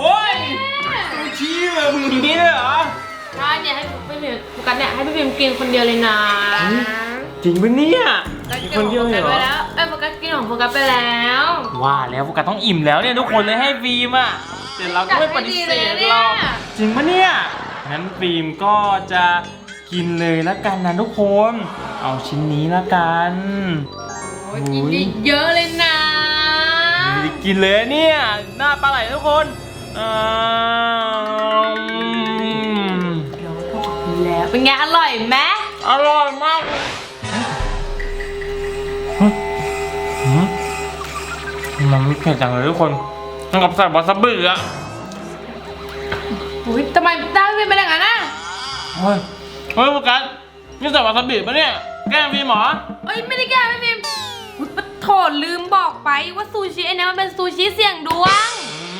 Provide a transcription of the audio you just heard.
โอ้ยมึงชี้แบบมึงนี้เลยเหรอ ใช่เนี่ยให้พี่พิมโฟกัสเนี่ยให้พี่พิมกินคนเดียวเลยนะจริงปะเนี่ยมีคนเดียวเหรอ แล้วไอ้โฟกัสกินของโฟกัสไปแล้วว่าแล้วโฟกัสต้องอิ่มแล้วเนี่ยทุกคนเลยให้ฟิล์มอะแต่เราก็ไม่ปฏิเสธเรอจริงปะเนี่ยงั้นฟิล์มก็จะกินเลยละกันนะทุกคน เอาชิ้นนี้ละกัน โอ้ยกินเยอะเลยนะ กินเลยเนี่ย หน้าปลาไหลทุกคนอ่าแล้วเป็นไงอร่อยไหมอร่อยมากเฮ้ยหืมมันไม่เผ็ดจังเลยทุกคนมันกับใส่วาซาบิอะอุ้ยทำไมได้ไม่เป็นอย่างนั้นอะเฮ้ยเฮ้ยโฟกัสนี่ใส่วาซาบิปะเนี่ย แกล้งพี่หมอเอ้ยไม่ได้แก้ไม่พิมพ์อุ๊ยโถลืมบอกไปว่าซูชิไอ้เนี่ยมันเป็นซู ชิเสี่ยงดวง